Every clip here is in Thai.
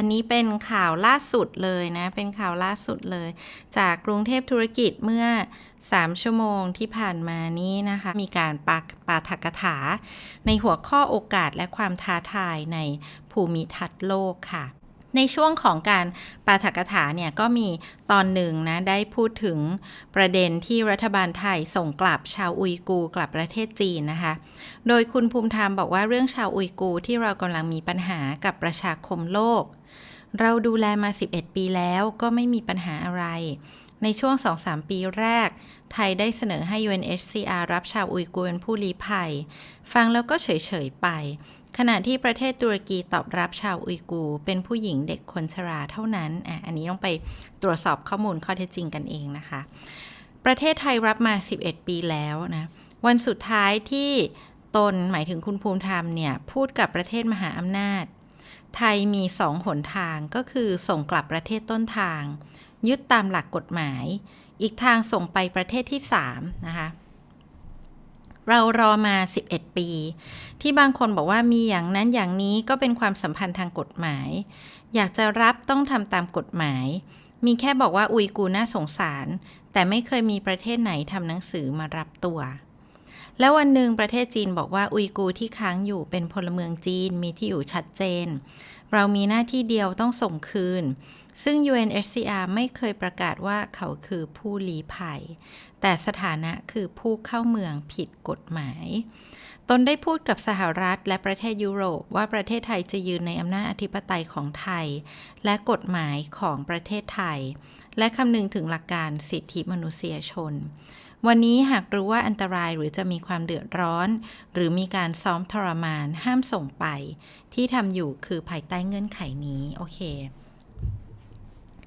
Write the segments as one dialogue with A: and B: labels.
A: อันนี้เป็นข่าวล่าสุดเลยนะ เป็นข่าวล่าสุดเลย จากกรุงเทพธุรกิจเมื่อ 3 ชั่วโมงที่ผ่านมานี้นะคะ มีการปาปาฐกถา ในหัวข้อโอกาสและความท้าทายในภูมิทัศน์โลกค่ะในช่วงของการปาฐกถาเนี่ยก็มีตอนหนึ่งนะได้พูดถึงประเด็นที่รัฐบาลไทยส่งกลับชาวอุยกูร์กลับประเทศจีนนะคะ โดยคุณภูมิธรรมบอกว่าเรื่องชาวอุยกูร์ที่เรากำลังมีปัญหากับประชาคมโลก เราดูแลมา 11 ปีแล้วก็ไม่มีปัญหาอะไร ในช่วง 2-3 ปีแรก ไทยได้เสนอให้ UNHCR รับชาวอุยกูร์เป็นผู้ลี้ภัย ฟังแล้วก็เฉย ๆ ไป ขณะที่ประเทศตุรกีตอบรับชาวอุยกูร์เป็นผู้หญิงเด็กคนชราเท่านั้นอะอันนี้ต้องไปตรวจสอบข้อมูลข้อเท็จจริงกันเองนะคะ ประเทศไทยรับมา 11 ปีแล้วนะ วันสุดท้ายที่ตนหมายถึงคุณภูมิธรรมเนี่ย พูดกับประเทศมหาอำนาจ ไทยมีสองหนทางก็คือส่งกลับประเทศต้นทาง ยึดตามหลักกฎหมาย อีกทางส่งไปประเทศที่ 3 นะคะเรารอมา 11 ปี ที่บางคนบอกว่ามีอย่างนั้นอย่างนี้ก็เป็นความสัมพันธ์ทางกฎหมาย อยากจะรับต้องทำตามกฎหมาย มีแค่บอกว่าอุยกูร์น่าสงสาร แต่ไม่เคยมีประเทศไหนทำหนังสือมารับตัว แล้ววันหนึ่งประเทศจีนบอกว่าอุยกูที่ค้างอยู่เป็นพลเมืองจีนมีที่อยู่ชัดเจน เรามีหน้าที่เดียวต้องส่งคืน ซึ่ง UNHCR ไม่เคยประกาศว่าเขาคือผู้ลี้ภัย แต่สถานะคือผู้เข้าเมืองผิดกฎหมาย ตนได้พูดกับสหรัฐและประเทศยุโรปว่าประเทศไทยจะยืนในอำนาจอธิปไตยของไทย และกฎหมายของประเทศไทย และคำนึงถึงหลักการสิทธิมนุษยชน วันนี้หากรู้ว่าอันตรายหรือจะมีความเดือดร้อน หรือมีการซ้อมทรมานห้ามส่งไป ที่ทำอยู่คือภายใต้เงื่อนไขนี้ โอเค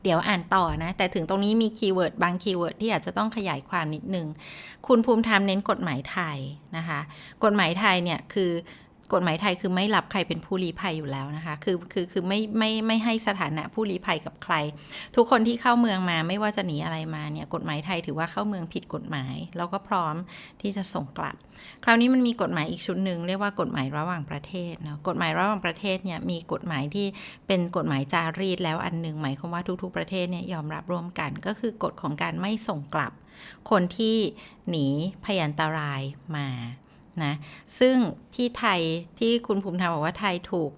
A: เดี๋ยวอ่านต่อนะ แต่ถึงตรงนี้มีคีย์เวิร์ดบางคีย์เวิร์ดที่อาจจะต้องขยายความนิดนึง คุณภูมิธรรมเน้นกฎหมายไทยนะคะ กฎหมายไทยเนี่ยคือ กฎหมายไทยคือไม่รับใครเป็นผู้ลี้ภัยอยู่แล้วนะคะ คือคือคือไม่ไม่ไม่ให้สถานะผู้ลี้ภัยกับใคร ทุกคนที่เข้าเมืองมาไม่ว่าจะหนีอะไรมาเนี่ยกฎหมายไทยถือว่าเข้าเมืองผิดกฎหมาย แล้วก็พร้อมที่จะส่งกลับ คราวนี้มันมีกฎหมายอีกชุดหนึ่งเรียกว่ากฎหมายระหว่างประเทศเนาะกฎหมายระหว่างประเทศเนี่ยมีกฎหมายที่เป็นกฎหมายจารีตแล้วอันหนึ่งหมายความว่าทุก ๆ ประเทศเนี่ยยอมรับร่วมกันก็คือกฎของการไม่ส่งกลับ คนที่หนีพยันตรายมา นะซึ่งที่ไทยที่คุณภูมิธรรมบอกว่าไทยถูก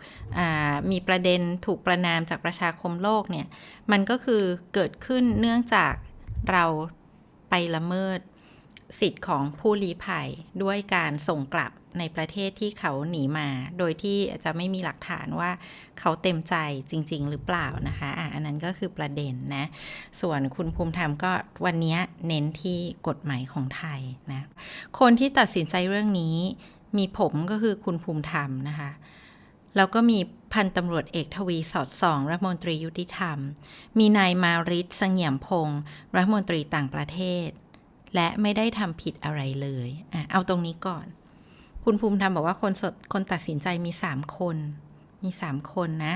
A: มีประเด็นถูกประนามจากประชาคมโลกเนี่ย มันก็คือเกิดขึ้นเนื่องจากเราไปละเมิด สิทธิ์ของผู้ลี้ภัยด้วยการส่งกลับในประเทศที่เขาหนีมา โดยที่จะไม่มีหลักฐานว่าเขาเต็มใจจริง ๆ หรือเปล่านะคะอะอันนั้นก็คือประเด็นนะ ส่วนคุณภูมิธรรมก็วันนี้เน้นที่กฎหมายของไทยนะ คนที่ตัดสินใจเรื่องนี้มีผมก็คือคุณภูมิธรรมนะคะ แล้วก็มีพันตำรวจเอกทวีสอดส่องรัฐมนตรียุติธรรม มีนายมาริศเสงี่ยมพงศ์รัฐมนตรีต่างประเทศ และไม่ได้ทำผิดอะไรเลยอะเอาตรงนี้ก่อน คุณภูมิธรรมบอกว่าคนสดคนตัดสินใจมีสามคน มีสามคนนะ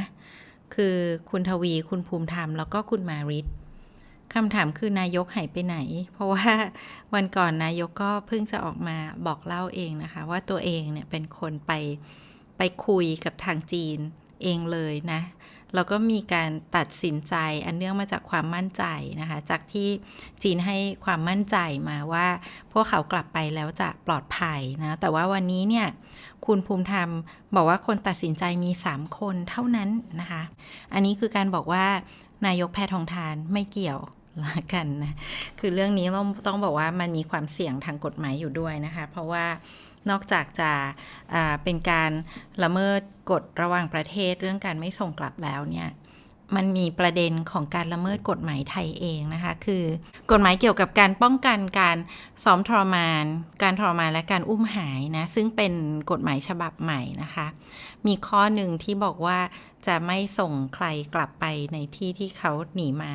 A: คือคุณทวีคุณภูมิธรรม แล้วก็คุณมาริศคำถามคือนายกหายไปไหน เพราะว่าวันก่อนนายกก็เพิ่งจะออกมาบอกเล่าเองนะคะ ว่าตัวเองเนี่ยเป็นคนไปไปคุยกับทางจีนเองเลยนะ แล้วก็มีการตัดสินใจอันเนื่องมาจากความมั่นใจนะคะ จากที่จีนให้ความมั่นใจมาว่า พวกเขากลับไปแล้วจะปลอดภัยนะ แต่ว่าวันนี้เนี่ยคุณภูมิธรรมบอกว่าคนตัดสินใจมี 3 คนเท่านั้นนะคะ อันนี้คือการบอกว่านายกแพทองทานไม่เกี่ยวละกันนะ คือเรื่องนี้ต้องต้องบอกว่ามันมีความเสี่ยงทางกฎหมายอยู่ด้วยนะคะ เพราะว่า นอกจากจะเป็นการละเมิดกฎระหว่างประเทศเรื่องการไม่ส่งกลับแล้วเนี่ยมันมีประเด็นของการละเมิดกฎหมายไทยเองนะคะ คือกฎหมายเกี่ยวกับการป้องกันการซ้อมทรมาน การทรมานและการอุ้มหายนะ ซึ่งเป็นกฎหมายฉบับใหม่นะคะ มีข้อหนึ่งที่บอกว่าจะไม่ส่งใครกลับไปในที่ที่เขาหนีมา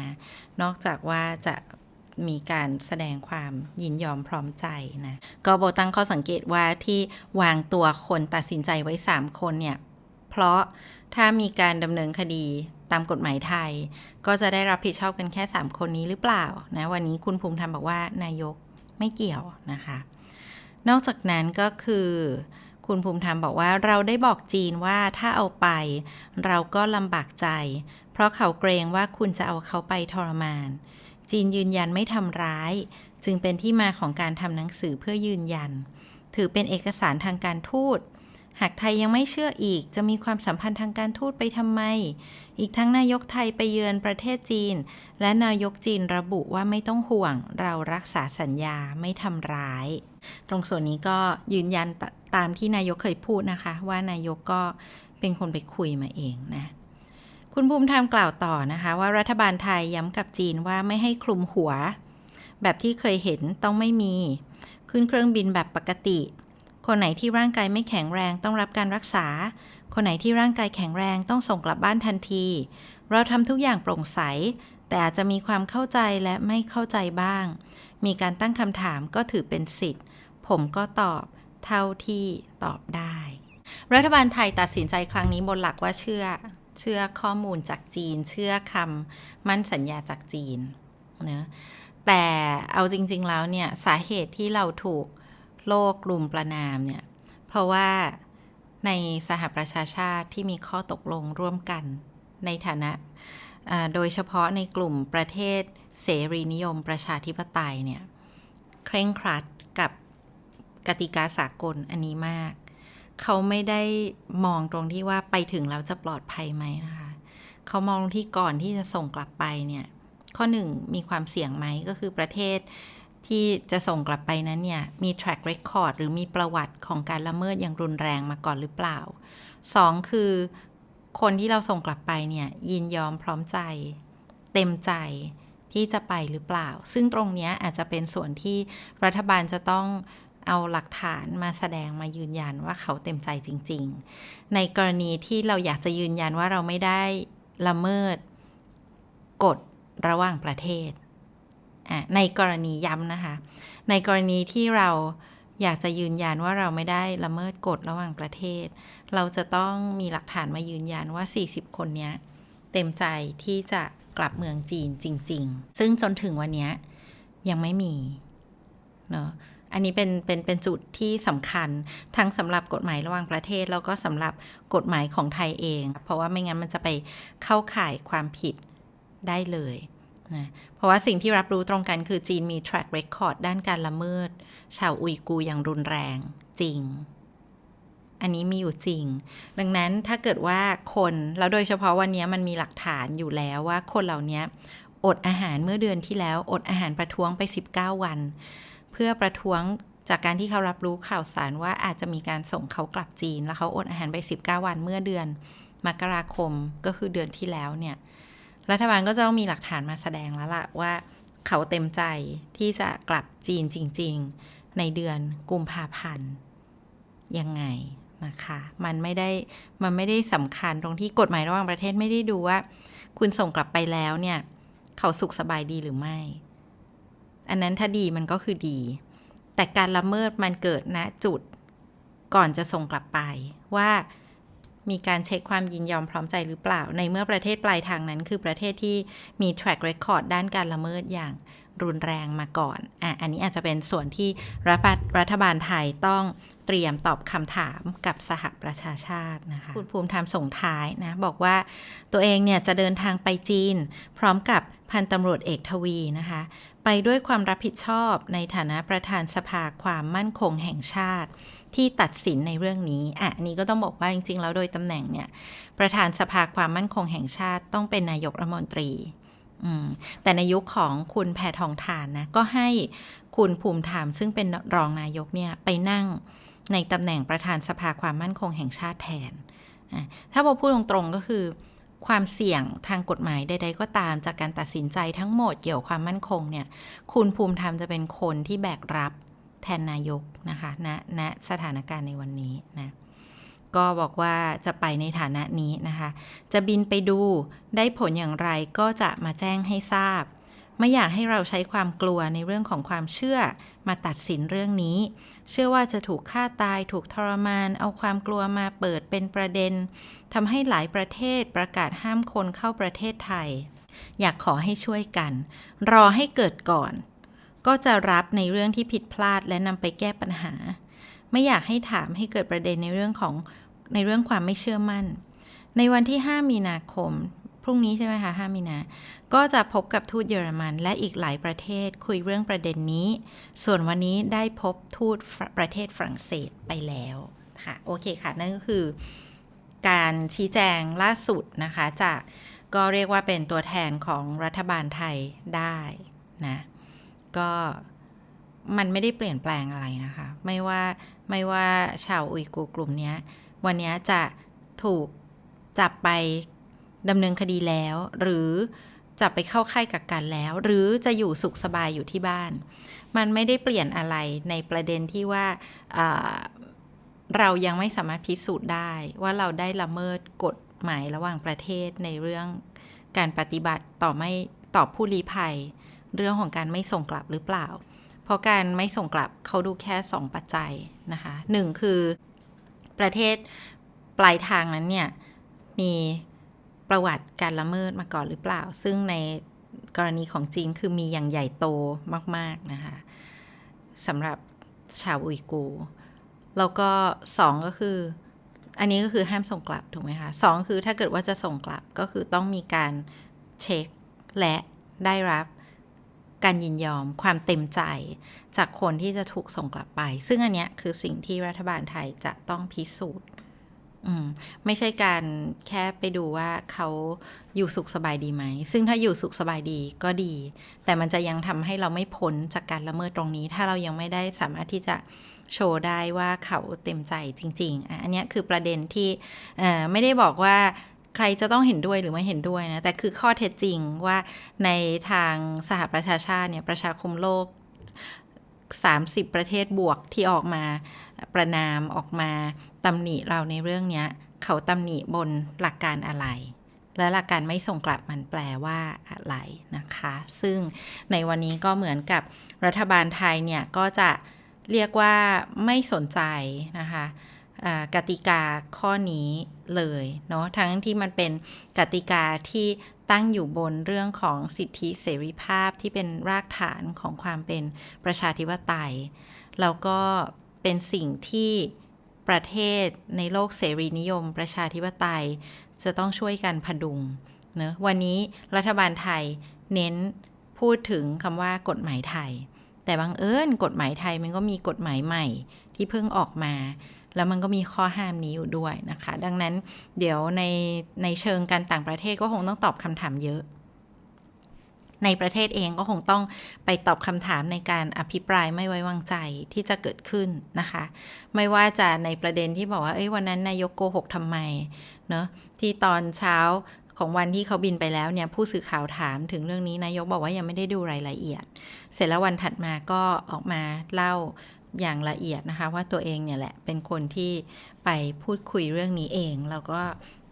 A: นอกจากว่าจะ มีการแสดงความยินยอมพร้อมใจนะก็โบตั้งข้อสังเกตว่าที่วางตัวคนตัดสินใจไว้ 3 คนเนี่ย เพราะถ้ามีการดำเนินคดีตามกฎหมายไทย ก็จะได้รับผิดชอบกันแค่ 3 คนนี้หรือเปล่านะวันนี้คุณภูมิธรรมบอกว่านายกไม่เกี่ยวนะคะ นอกจากนั้นก็คือคุณภูมิธรรมบอกว่าเราได้บอกจีนว่าถ้าเอาไป เราก็ลำบากใจ เพราะเขาเกรงว่าคุณจะเอาเขาไปทรมาน จีนยืนยันไม่ทำร้าย จึงเป็นที่มาของการทำหนังสือเพื่อยืนยัน ถือเป็นเอกสารทางการทูต หากไทยยังไม่เชื่ออีก จะมีความสัมพันธ์ทางการทูตไปทำไม อีกทั้งนายกไทยไปเยือนประเทศจีน และนายกจีนระบุว่าไม่ต้องห่วง เรารักษาสัญญาไม่ทำร้าย ตรงส่วนนี้ก็ยืนยันตตามที่นายกเคยพูดนะคะ ว่านายกก็เป็นคนไปคุยมาเองนะ คุณภูมิธรรมกล่าวต่อนะคะ ว่ารัฐบาลไทยย้ำกับจีนว่าไม่ให้คลุมหัว แบบที่เคยเห็นต้องไม่มี ขึ้นเครื่องบินแบบปกติ คนไหนที่ร่างกายไม่แข็งแรงต้องรับการรักษา คนไหนที่ร่างกายแข็งแรงต้องส่งกลับบ้านทันที เราทำทุกอย่างโปร่งใส แต่อาจจะมีความเข้าใจและไม่เข้าใจบ้าง มีการตั้งคำถามก็ถือเป็นสิทธิ์ ผมก็ตอบเท่าที่ตอบได้ รัฐบาลไทยตัดสินใจครั้งนี้บนหลักว่าเชื่อ เชื่อข้อมูลจากจีน เชื่อคำมั่นสัญญาจากจีนเนะแต่เอาจริง ๆ แล้วเนี่ยสาเหตุที่เราถูกโลกรุมประนามเนี่ยเพราะว่าในสหประชาชาติที่มีข้อตกลงร่วมกันในฐานะโดยเฉพาะในกลุ่มประเทศเสรีนิยมประชาธิปไตยเนี่ยเคร่งครัดกับกติกาสากลอันนี้มาก เขาไม่ได้มองตรงที่ว่าไปถึงแล้วจะปลอดภัยไหมนะคะ เขามองที่ก่อนที่จะส่งกลับไปเนี่ย ข้อหนึ่งมีความเสี่ยงไหมก็คือประเทศที่จะส่งกลับไปนั้นเนี่ย มี track record หรือมีประวัติของการละเมิดอย่างรุนแรงมาก่อนหรือเปล่า 2 คือคนที่เราส่งกลับไปเนี่ย ยินยอมพร้อมใจ เต็มใจที่จะไปหรือเปล่า ซึ่งตรงนี้อาจจะเป็นส่วนที่รัฐบาลจะต้อง เอาหลักฐานมาแสดงมายืนยันว่าเขาเต็มใจจริง ๆ ในกรณีที่เราอยากจะยืนยันว่าเราไม่ได้ละเมิดกฎระหว่างประเทศ ในกรณีย้ำนะคะ ในกรณีที่เราอยากจะยืนยันว่าเราไม่ได้ละเมิดกฎระหว่างประเทศ เราจะต้องมีหลักฐานมายืนยันว่า 40 คนนี้เต็มใจที่จะกลับเมืองจีนจริง ๆ ซึ่งจนถึงวันนี้ยังไม่มีเนาะ อันนี้เป็นเป็นเป็นจุดที่สำคัญทั้งสำหรับกฎหมายระหว่างประเทศ แล้วก็สำหรับกฎหมายของไทยเอง เพราะว่าไม่งั้นมันจะไปเข้าข่ายความผิดได้เลยนะเพราะว่าสิ่งที่รับรู้ตรงกันคือจีนมี track record ด้านการละเมิด ชาวอุยกูอย่างรุนแรงจริง อันนี้มีอยู่จริง ดังนั้นถ้าเกิดว่าคนแล้วโดยเฉพาะวันนี้มันมีหลักฐานอยู่แล้วว่าคนเหล่านี้อดอาหารเมื่อเดือนที่แล้วอดอาหารประท้วงไป 19 วัน เพื่อประท้วงจากการที่เขารับรู้ข่าวสารว่าอาจจะมีการส่งเขากลับจีน แล้วเขาอดอาหารไป 19 วันเมื่อเดือนมกราคมก็คือเดือนที่แล้วเนี่ย รัฐบาลก็จะต้องมีหลักฐานมาแสดงแล้วล่ะว่าเขาเต็มใจที่จะกลับจีนจริง ๆ ในเดือนกุมภาพันธ์ยังไงนะคะ มันไม่ได้มันไม่ได้สำคัญตรงที่กฎหมายระหว่างประเทศไม่ได้ดูว่า คุณส่งกลับไปแล้วเนี่ย เขาสุขสบายดีหรือไม่ อันนั้นถ้าดีมันก็คือดี แต่การละเมิดมันเกิดณจุดก่อนจะส่งกลับไปว่ามีการเช็คความยินยอมพร้อมใจหรือเปล่า ในเมื่อประเทศปลายทางนั้น คือประเทศที่มี track record ด้านการละเมิดอย่างรุนแรงมาก่อน อะ อันนี้อาจจะเป็นส่วนที่รัฐรัฐบาลไทยต้องเตรียมตอบคำถามกับสหประชาชาตินะคะ คุณภูมิธรรมส่งท้ายนะ บอกว่าตัวเองเนี่ยจะเดินทางไปจีน พร้อมกับพันตำรวจเอกทวีนะคะ ไปด้วยความรับผิดชอบในฐานะประธานสภาความมั่นคงแห่งชาติ ที่ตัดสินในเรื่องนี้อะนี้ก็ต้องบอกว่าจริง ๆ แล้วโดยตำแหน่งเนี่ย ประธานสภาความมั่นคงแห่งชาติต้องเป็นนายกรัฐมนตรีแต่ในยุคของคุณแพทองทานนะ ก็ให้คุณภูมิธรรมซึ่งเป็นรองนายกเนี่ยไปนั่งในตำแหน่งประธานสภาความมั่นคงแห่งชาติแทน ถ้าเราพูดตรงๆก็คือ ความเสี่ยงทางกฎหมายใด ๆ ก็ตามจากการตัดสินใจทั้งหมดเกี่ยวความมั่นคงเนี่ย คุณภูมิธรรมจะเป็นคนที่แบกรับแทนนายกนะคะณณสถานการณ์ในวันนี้นะก็บอกว่าจะไปในฐานะนี้นะคะ จะบินไปดูได้ผลอย่างไรก็จะมาแจ้งให้ทราบ ไม่อยากให้เราใช้ความกลัวในเรื่องของความเชื่อมาตัดสินเรื่องนี้ เชื่อว่าจะถูกฆ่าตายถูกทรมาน เอาความกลัวมาเปิดเป็นประเด็นทำให้หลายประเทศประกาศห้ามคนเข้าประเทศไทย อยากขอให้ช่วยกัน รอให้เกิดก่อน ก็จะรับในเรื่องที่ผิดพลาดและนำไปแก้ปัญหา ไม่อยากให้ถามให้เกิดประเด็นในเรื่องของในเรื่องความไม่เชื่อมั่น ในวันที่ 5 มีนาคม พรุ่งนี้ใช่ไหมคะ5มีนา ก็จะพบกับทูตเยอรมัน และอีกหลายประเทศคุยเรื่องประเด็นนี้ ส่วนวันนี้ได้พบทูตประเทศฝรั่งเศสไปแล้วค่ะ โอเคค่ะ นั่นก็คือการชี้แจงล่าสุดนะคะ จากก็เรียกว่าเป็นตัวแทนของรัฐบาลไทยได้นะ ก็มันไม่ได้เปลี่ยนแปลงอะไรนะคะ ไม่ว่าไม่ว่าชาวอุยกูกลุ่มนี้วันนี้จะถูกจับไป ดำเนินคดีแล้ว หรือจะไปเข้าค่ายกักกันแล้ว หรือจะอยู่สุขสบายอยู่ที่บ้าน มันไม่ได้เปลี่ยนอะไรในประเด็นที่ว่าเรายังไม่สามารถพิสูจน์ได้ว่าเราได้ละเมิดกฎหมายระหว่างประเทศในเรื่องการปฏิบัติต่อไม่ตอบผู้ลี้ภัย เรื่องของการไม่ส่งกลับหรือเปล่า เพราะการไม่ส่งกลับเขาดูแค่ 2 ปัจจัยนะคะหนึ่งคือประเทศปลายทางนั้นเนี่ยมี ประวัติการละเมิดมาก่อนหรือเปล่า ซึ่งในกรณีของจีนคือมีอย่างใหญ่โตมาก ๆ นะคะสำหรับชาวอุยกู แล้วก็สองก็คือ อันนี้ก็คือห้ามส่งกลับถูกไหมคะสองคือถ้าเกิดว่าจะส่งกลับก็คือต้องมีการเช็คและได้รับการยินยอมความเต็มใจจากคนที่จะถูกส่งกลับไป ซึ่งอันเนี้ยคือสิ่งที่รัฐบาลไทยจะต้องพิสูจน์ ไม่ใช่การแค่ไปดูว่าเขาอยู่สุขสบายดีไหม ซึ่งถ้าอยู่สุขสบายดีก็ดี แต่มันจะยังทำให้เราไม่พ้นจากการละเมิดตรงนี้ ถ้าเรายังไม่ได้สามารถที่จะโชว์ได้ว่าเขาเต็มใจจริง ๆ อันนี้คือประเด็นที่ไม่ได้บอกว่าใครจะต้องเห็นด้วยหรือไม่เห็นด้วยนะ แต่คือข้อเท็จจริงว่าในทางสหประชาชาติเนี่ยประชาคมโลก 30 ประเทศบวกที่ออกมาประนามออกมา ตำหนิเราในเรื่องนี้เขาตำหนิบนหลักการอะไร และหลักการไม่ส่งกลับมันแปลว่าอะไรนะคะ ซึ่งในวันนี้ก็เหมือนกับรัฐบาลไทยเนี่ยก็จะเรียกว่าไม่สนใจนะคะกติกาข้อนี้เลยเนาะทั้งที่มันเป็นกติกาที่ตั้งอยู่บนเรื่องของสิทธิเสรีภาพที่เป็นรากฐานของความเป็นประชาธิปไตย แล้วก็เป็นสิ่งที่ ประเทศในโลกเสรีนิยม ประชาธิปไตย จะต้องช่วยกันพดุงเนะวันนี้รัฐบาลไทยเน้นพูดถึงคำว่ากฎหมายไทย แต่บางเอิญกฎหมายไทยมันก็มีกฎหมายใหม่ที่เพิ่งออกมา แล้วมันก็มีข้อห้ามนี้อยู่ด้วยนะคะ ดังนั้นเดี๋ยวในในเชิงการต่างประเทศก็คงต้องตอบคำถามเยอะ ในประเทศเองก็คงต้องไปตอบคำถามในการอภิปรายไม่ไว้วางใจที่จะเกิดขึ้นนะคะ ไม่ว่าจะในประเด็นที่บอกว่าเอ้ยวันนั้นนายกโกหกทำไมเนอะที่ตอนเช้าของวันที่เขาบินไปแล้วเนี่ยผู้สื่อข่าวถามถึงเรื่องนี้นายกบอกว่ายังไม่ได้ดูรายละเอียด เสร็จแล้ววันถัดมาก็ออกมาเล่าอย่างละเอียดนะคะ ว่าตัวเองเนี่ยแหละเป็นคนที่ไปพูดคุยเรื่องนี้เอง แล้วก็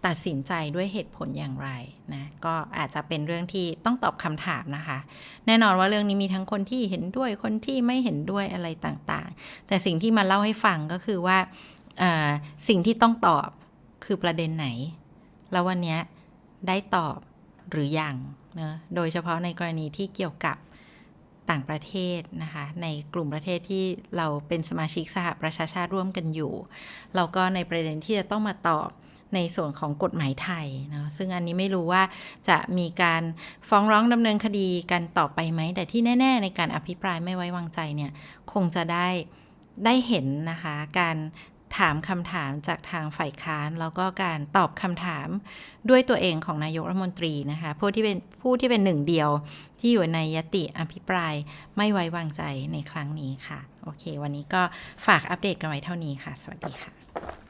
A: ตัดสินใจด้วยเหตุผลอย่างไรนะก็อาจจะเป็นเรื่องที่ต้องตอบคำถามนะคะ แน่นอนว่าเรื่องนี้มีทั้งคนที่เห็นด้วยคนที่ไม่เห็นด้วยอะไรต่างๆ แต่สิ่งที่มาเล่าให้ฟังก็คือว่าสิ่งที่ต้องตอบคือประเด็นไหน แล้ววันนี้ได้ตอบหรือยังเนะโดยเฉพาะในกรณีที่เกี่ยวกับต่างประเทศนะคะ ในกลุ่มประเทศที่เราเป็นสมาชิกสหประชาชาติร่วมกันอยู่ เราก็ในประเด็นที่จะต้องมาตอบ ในส่วนของกฎหมายไทยเนาะซึ่งอันนี้ไม่รู้ว่าจะมีการฟ้องร้องดำเนินคดีกันต่อไปไหม แต่ที่แน่ ๆ ในการอภิปรายไม่ไว้วางใจเนี่ยคงจะได้ได้เห็นนะคะการถามคำถามจากทางฝ่ายค้าน แล้วก็การตอบคำถามด้วยตัวเองของนายกรัฐมนตรีนะคะผู้ที่เป็นผู้ที่เป็นหนึ่งเดียวที่อยู่ในยติอภิปรายไม่ไว้วางใจในครั้งนี้ค่ะ โอเค วันนี้ก็ฝากอัปเดตกันไว้เท่านี้ค่ะ สวัสดีค่ะ